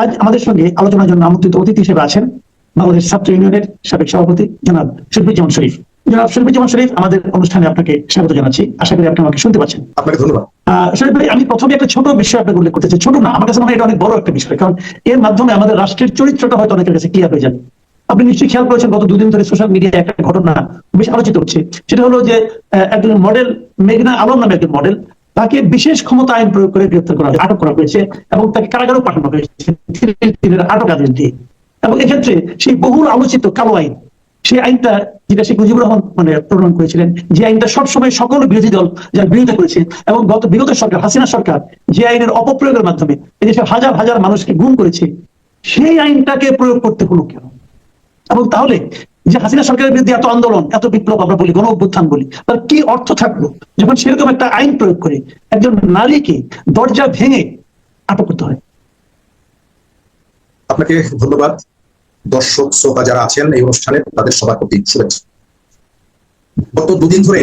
আজ আমাদের সঙ্গে আলোচনার জন্য আমন্ত্রিত অতিথি হিসেবে আছেন বাংলাদেশ ছাত্র ইউনিয়নের সাবেক সভাপতি জনাব শরীফুজ্জামান শরীফ। জনাব শরীফুজ্জামান শরীফ আমাদের অনুষ্ঠানে আপনাকে স্বাগত জানাচ্ছি। আশা করি আপনি আমাকে শুনতে পাচ্ছেন। আপনাকে ধন্যবাদ। শরীফ ভাই আমি প্রথমে একটা ছোট বিষয় আপনাকে উল্লেখ করতে চাই। ছোট না আমার কাছে মনে হয় এটা অনেক বড় একটা বিষয় কারণ এর মাধ্যমে আমাদের রাষ্ট্রের চরিত্রটা হয়তো অনেকের কাছে ক্লিয়ার হয়ে যাবে। আপনি নিশ্চয়ই খেয়াল করেছেন গত দুদিন ধরে সোশ্যাল মিডিয়ায় একটা ঘটনা বেশ আলোচিত হচ্ছে। সেটা হলো যে একজন মডেল মেঘনা আলম নামে একজন মডেল তাকে বিশেষ ক্ষমতা আইন প্রয়োগ করে গ্রেফতার করা, আটক করা হয়েছে এবং তাকে কারাগারেও পাঠানো হয়েছে। আটক আদেশ দিয়ে এবং এক্ষেত্রে সেই বহুল আলোচিত কালো আইন, সেই আইনটা যেটা শেখ মুজিবুর রহমান মানে প্রণয়ন করেছিলেন, যে আইনটা সবসময় সকল বিরোধী দল যার বিরোধিতা করেছে এবং গত বিগত সরকার, হাসিনা সরকার, যে আইনের অপপ্রয়োগের মাধ্যমে এদেশে হাজার হাজার মানুষকে গুম করেছে, সেই আইনটাকে প্রয়োগ করতে হলো কেন? এবং তাহলে যে হাসিনা সরকারের বিরুদ্ধে এত আন্দোলন, এত বিপ্লব আমরা বলি, গণ অভ্যুত্থান বলি, তার কি অর্থ থাকল? যখন সেরকম একটা আইন প্রয়োগ করে একজন নারীকে দরজা ভেঙে আটক করতে হয়। আপনাকে ধন্যবাদ। দর্শক শ্রোতা যারা আছেন এই অনুষ্ঠানে, তাদের সবার প্রতি শুভেচ্ছা। গত দুদিন ধরে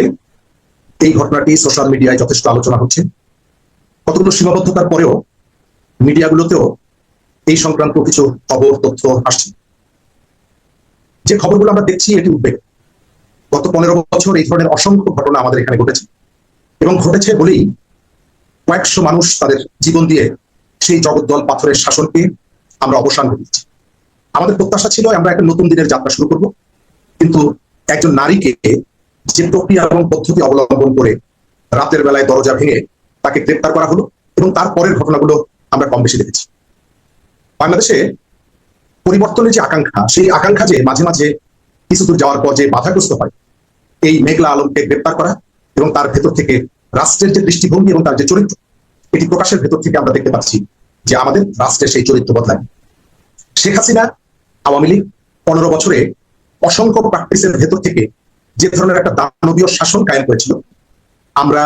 এই ঘটনাটি সোশ্যাল মিডিয়ায় যথেষ্ট আলোচনা হচ্ছে। কতগুলো সীমাবদ্ধতার পরেও মিডিয়াগুলোতেও এই সংক্রান্ত কিছু খবর, তথ্য আসছে। যে খবরগুলো আমরা দেখছি, এটি উদ্বেগ। গত পনেরো বছর এই ধরনের অসংখ্য ঘটনা আমাদের এখানে ঘটেছে। এবং ঘটেছে বলেই কয়েকশো মানুষ তাদের জীবন দিয়ে সেই জগদ্দল পাথরের শাসনকে আমরা অবসান ঘটিয়েছি। আমাদের প্রত্যাশা ছিল, আমরা একটা নতুন দিনের যাত্রা শুরু করব। কিন্তু একজন নারীকে যে প্রক্রিয়া এবং পদ্ধতি অবলম্বন করে রাতের বেলায় দরজা ভেঙে তাকে গ্রেপ্তার করা হলো এবং তারপরের ঘটনাগুলো আমরা কম বেশি দেখেছি। বাংলাদেশে পরিবর্তনের যে আকাঙ্ক্ষা, সেই আকাঙ্ক্ষা যে মাঝে মাঝে কিছু দূর যাওয়ার পর যে বাধাগ্রস্ত হয়, এই মেঘলা আলমকে গ্রেপ্তার করা এবং তার ভেতর থেকে রাষ্ট্রের যে দৃষ্টিভঙ্গি এবং তার যে চরিত্র, এটি প্রকাশের ভেতর থেকে আমরা দেখতে পাচ্ছি যে আমাদের রাষ্ট্রের সেই চরিত্র বদলায়। শেখ হাসিনা আওয়ামী লীগ পনেরো বছরে অসংখ্য প্র্যাকটিসের ভেতর থেকে যে ধরনের একটা দানবীয় শাসন কায়েম করেছিল, আমরা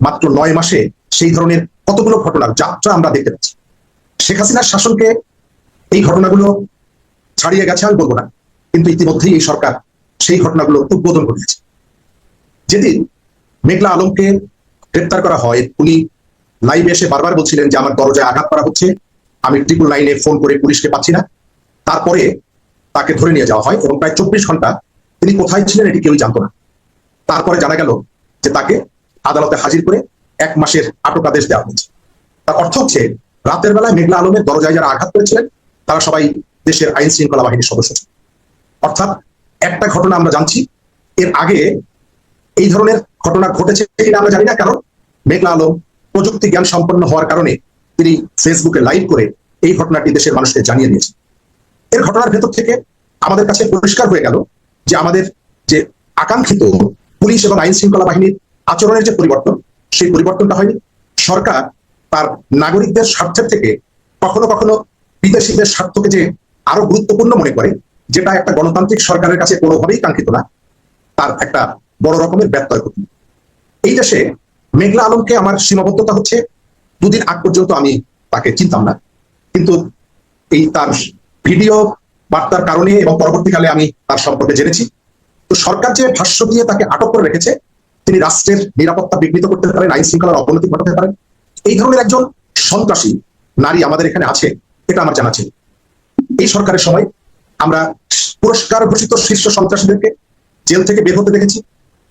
মাত্র নয় মাসে সেই ধরনের কতগুলো ঘটনার যাত্রা আমরা দেখতে পাচ্ছি। শেখ হাসিনার শাসনকে এই ঘটনাগুলো ছাড়িয়ে গেছে, আমি বলব না। কিন্তু ইতিমধ্যেই এই সরকার সেই ঘটনাগুলো উদ্বোধন ঘটিয়েছে যেদিন মেঘলা আলমকে গ্রেপ্তার করা হয়, উনি লাইভে এসে বারবার বলছিলেন যে, আমার দরজায় আঘাত করা হচ্ছে। আমি ট্রিপল লাইনে ফোন করে পুলিশকে পাচ্ছি না। তারপরে তাকে ধরে নিয়ে যাওয়া হয় এবং প্রায় চব্বিশ ঘণ্টা তিনি কোথায় ছিলেন এটি কেউই জানতো না। তারপরে জানা গেল যে তাকে আদালতে হাজির করে এক মাসের আটক আদেশ দেওয়া হয়েছে। তার অর্থ হচ্ছে, রাতের বেলায় মেঘলা আলমের দরজায় যারা আঘাত করেছিলেন, তারা সবাই দেশের আইন শৃঙ্খলা বাহিনীর সদস্য। ছিল অর্থাৎ একটা ঘটনা আমরা জানছি, এর আগে এই ধরনের ঘটনা ঘটেছে কিনা আমরা জানি না, কারণ মেঘলা আলম প্রযুক্তি জ্ঞান সম্পন্ন হওয়ার কারণে তিনি ফেসবুকে লাইভ করে এই ঘটনাটি দেশের মানুষকে জানিয়ে দিয়েছেন। এর ঘটনার ভেতর থেকে আমাদের কাছে পরিষ্কার হয়ে গেল যে আমাদের যে আকাঙ্ক্ষিত পুলিশ এবং আইন শৃঙ্খলা বাহিনীর আচরণের যে পরিবর্তন, সেই পরিবর্তনটা হয়নি। সরকার তার নাগরিকদের স্বার্থের থেকে কখনো কখনো বিদেশিদের স্বার্থকে যে আরও গুরুত্বপূর্ণ মনে করে, যেটা একটা গণতান্ত্রিক সরকারের কাছে কোনোভাবেই কাঙ্ক্ষিত না, তার একটা বড় রকমের ব্যত্যয় ঘটল। এই দেশে মেঘলা আলমকে আমার সীমাবদ্ধতা হচ্ছে, দুদিন আগ পর্যন্ত আমি তাকে চিনতাম না। কিন্তু এই তার ভিডিও বার্তার কারণে এবং পরবর্তীকালে আমি তার সম্পর্কে জেনেছি। তো সরকার যে ভাষ্য দিয়ে তাকে আটক করে রেখেছে, তিনি রাষ্ট্রের নিরাপত্তা বিঘ্নিত করতে পারেন, আইন শৃঙ্খলার অবনতি ঘটাতে পারেন। এই ধরনের একজন সন্ত্রাসী নারী আমাদের এখানে আছে, এটা আমার জানা ছিল। এই সরকারের সময় আমরা পুরস্কার ঘোষিত শীর্ষ সন্ত্রাসীদেরকে জেল থেকে বের হতে দেখেছি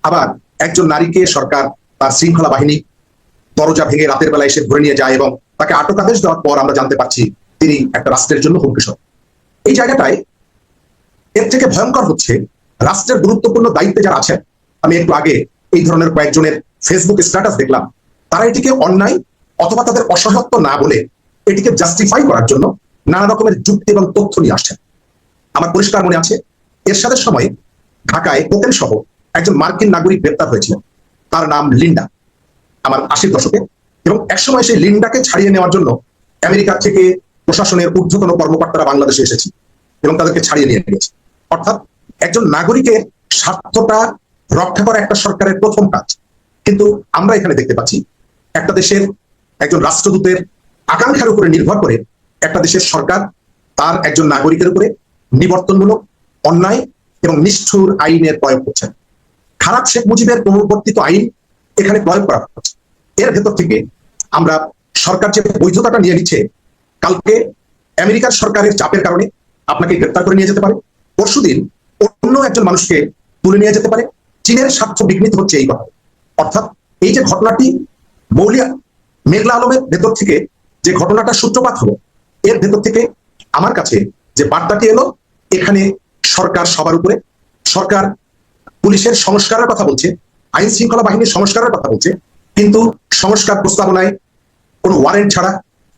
আবার একজন নারীকে সরকার তার শৃঙ্খলা বাহিনী দরজা ভেঙে রাতের বেলা এসে ধরে নিয়ে যায় এবং তাকে আটক আদেশ দেওয়ার পর আমরা জানতে পারছি তিনি একটা রাষ্ট্রের জন্য হুমকি স্বরূপ। এই জায়গাটায় এর থেকে ভয়ঙ্কর হচ্ছে রাষ্ট্রের গুরুত্বপূর্ণ দায়িত্বে যারা আছে আমি একটু আগে এই ধরনের কয়েকজনের ফেসবুক স্ট্যাটাস দেখলাম তারা এটিকে অন্যায় অথবা তাদের অসহায়ত্ব না বলে এটিকে জাস্টিফাই করার জন্য নানা রকমের যুক্তি এবং তথ্য নিয়ে আসছেন। আমার পরিষ্কার মনে আছে এরশাদের সময় ঢাকায় কোকেন সহ একজন মার্কিন নাগরিক গ্রেপ্তার হয়েছিলেন। তার নাম লিন্ডা, আমার আশির দশকে। এবং একসময় সেই লিন্ডাকে ছাড়িয়ে নেওয়ার জন্য আমেরিকা থেকে প্রশাসনের ঊর্ধ্বতন কর্মকর্তারা বাংলাদেশে এসেছে এবং তাদেরকে ছাড়িয়ে নিয়ে গেছে। অর্থাৎ একজন নাগরিকের স্বার্থটা রক্ষা করা একটা সরকারের প্রথম কাজ। কিন্তু আমরা এখানে দেখতে পাচ্ছি, একটা দেশের একজন রাষ্ট্রদূতের আকাঙ্ক্ষার উপরে নির্ভর করে একটা দেশের সরকার তার একজন নাগরিকের উপরে নিবর্তনমূলক, অন্যায় এবং নিষ্ঠুর আইনের প্রয়োগ করছেন খারাপ শেখ মুজিবের পুনর্বর্তিত আইন এখানে প্রয়োগ করা হচ্ছে। এর ভেতর থেকে আমরা সরকার যে বৈধতাটা নিয়ে নিচ্ছে, কালকে আমেরিকার সরকারের চাপের কারণে আপনাকে গ্রেপ্তার করে নিয়ে যেতে পারে। পরশুদিন অন্য একজন মানুষকে তুলে নিয়ে যেতে পারে। চীনের স্বার্থ বিঘ্নিত হচ্ছে এই কথা। অর্থাৎ এই যে ঘটনাটি মৌলিয়া, মেঘলা আলমের ভেতর থেকে যে ঘটনাটা সূত্রপাত হলো এর ভেতর থেকে আমার কাছে যে বার্তাটি এলো, এখানে সরকার সবার উপরে, সরকার পুলিশের সংস্কারের কথা বলছে, আইন শৃঙ্খলা বাহিনীর সংস্কারের কথা বলছে, কিন্তু সংস্কার প্রস্তাবনায় কোনো ওয়ারেন্ট ছাড়া,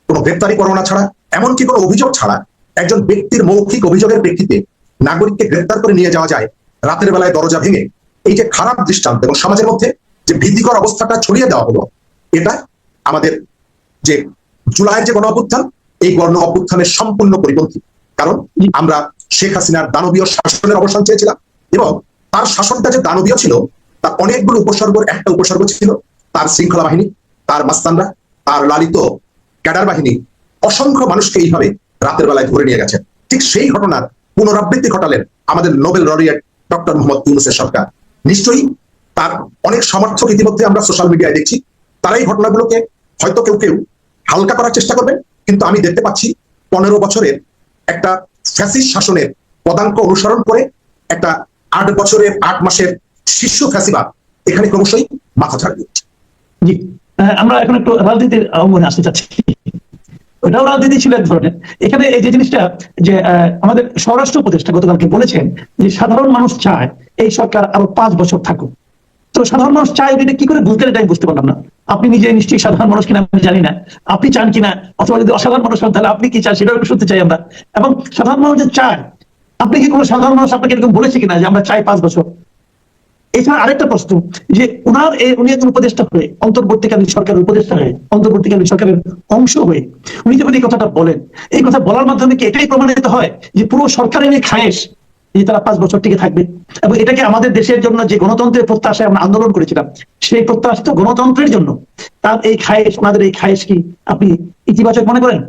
কোনো গ্রেপ্তারি পরোয়ানা ছাড়া, এমনকি কোনো অভিযোগ ছাড়া একজন ব্যক্তির মৌখিক অভিযোগের প্রেক্ষিতে নাগরিককে গ্রেপ্তার করে নিয়ে যাওয়া যায় রাতের বেলায় দরজা ভেঙে। এই যে খারাপ দৃষ্টান্ত এবং সমাজের মধ্যে যে ভীতিকর অবস্থাটা ছড়িয়ে দেওয়া হলো, এটা আমাদের যে জুলাইয়ের যে গণ এই বর্ণ অভ্যুত্থানের সম্পূর্ণ পরিপন্থী। কারণ আমরা শেখ হাসিনার দানবীয় শাসনের অবসান চেয়েছিলাম এবং তার শাসনটা যে দানবীয় ছিল তার অনেকগুলো উপসর্গের একটা উপসর্গ ছিল। তার শৃঙ্খলা বাহিনী তার মাস্তানরা তার লালিত ক্যাডার বাহিনী অসংখ্য মানুষকে এইভাবে রাতের বেলায় ধরে নিয়ে গেছে। ঠিক সেই ঘটনার পুনরাবৃত্তি ঘটালেন আমাদের নোবেল লরিয়েট ডক্টর মোহাম্মদ ইউনুসের সরকার। নিশ্চয়ই তার অনেক সমর্থক ইতিমধ্যে আমরা সোশ্যাল মিডিয়ায় দেখছি। তারা এই ঘটনাগুলোকে হয়তো কেউ কেউ হালকা করার চেষ্টা করবে কিন্তু আমি দেখতে পাচ্ছি পনেরো বছরের একটা ফ্যাসিস শাসনের পদাঙ্ক অনুসরণ করে একটা আট বছরের আট মাসের শিশু ফ্যাসিবাদ এখানে ক্রমশই মাথা ছাড় জি। আমরা এখন একটু রাজনীতির অঙ্গনে আসতে চাচ্ছি। ওটাও রাজনীতি ছিল এক ধরনের। এখানে এই যে জিনিসটা যে আমাদের স্বরাষ্ট্র উপদেষ্টা গতকালকে বলেছেন যে সাধারণ মানুষ চায় এই সরকার আরও পাঁচ বছর থাকুক। তো সাধারণ মানুষ চায় এটা কি করে বুঝতে এটা আমি বুঝতে পারলাম না। আপনি নিজে নিশ্চয়ই সাধারণ মানুষ কিনা আমি জানি না। আপনি চান কিনা? অথবা যদি অসাধারণ মানুষ হন, তাহলে আপনি কি চান? সেটাও শুনতে চাই আমরা। এবং সাধারণ মানুষ যে চায়, আপনি কি কোনো সাধারণ মানুষ আপনাকে এরকম বলেছে কিনা যে আমরা চাই পাঁচ বছর? এছাড়া আরেকটা প্রশ্ন, যে উনার উনি একজন উপদেষ্টা হয়ে, অন্তর্বর্তীকালীন সরকারের উপদেষ্টা হয়ে, অন্তর্বর্তীকালীন সরকারের অংশ হয়ে, উনি যখন এই কথাটা বলেন, এই কথা বলার মাধ্যমে কি এটাই প্রমাণিত হয় যে পুরো সরকারের খায়েশ? যে তারা পাঁচ বছর টিকে থাকবে। এবং এটাকে আমাদের দেশের জন্য যে গণতন্ত্রের প্রত্যাশায় আমরা আন্দোলন করেছিলাম, সেই প্রত্যাশিত গণতন্ত্রের জন্য তার এই খায়েশ ওনাদের এই খায়েশ কি আপনি ইতিবাচক মনে করেন?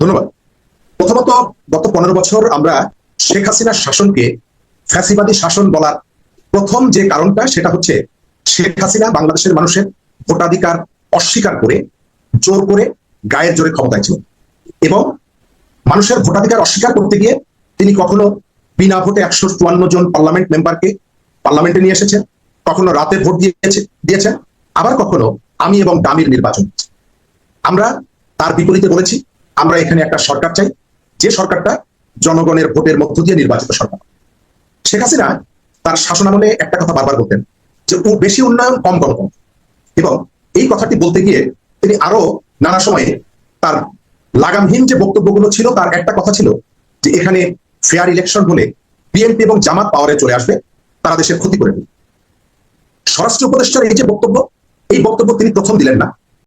ধন্যবাদ। প্রথমত, গত পনেরো বছর আমরা শেখ হাসিনার শাসনকে ফ্যাসিবাদী শাসন বলার প্রথম যে কারণটা, সেটা হচ্ছে শেখ হাসিনা বাংলাদেশের মানুষের ভোটাধিকার অস্বীকার করে জোর করে গায়ের জোরে ক্ষমতায় ছিল এবং মানুষের ভোটাধিকার অস্বীকার করতে গিয়ে তিনি কখনো বিনা ভোটে একশো চুয়ান্ন জন পার্লামেন্ট মেম্বারকে পার্লামেন্টে নিয়ে এসেছেন, কখনো রাতে ভোট দিয়েছে, দিয়েছেন, আবার কখনো আমি এবং দামির নির্বাচন আমরা তার বিপরীতে বলেছি, আমরা এখানে একটা সরকার চাই, যে সরকারটা জনগণের ভোটের মধ্য দিয়ে নির্বাচিত সরকার। শেখ হাসিনা তার শাসনামলে একটা কথা বারবার বলতেন, যে ও বেশি উন্নয়ন, কম গণতন্ত্র। এবং এই কথাটি বলতে গিয়ে তিনি আরও নানা সময়ে তার লাগামহীন যে বক্তব্যগুলো ছিল, তার একটা কথা ছিল, যে এখানে ফেয়ার ইলেকশন হলে বিএনপি এবং জামাত পাওয়ারে চলে আসবে, তারা দেশের ক্ষতি করে স্বরাষ্ট্র উপদেষ্টার এই যে বক্তব্য, এই বক্তব্য তিনি প্রথম দিলেন না।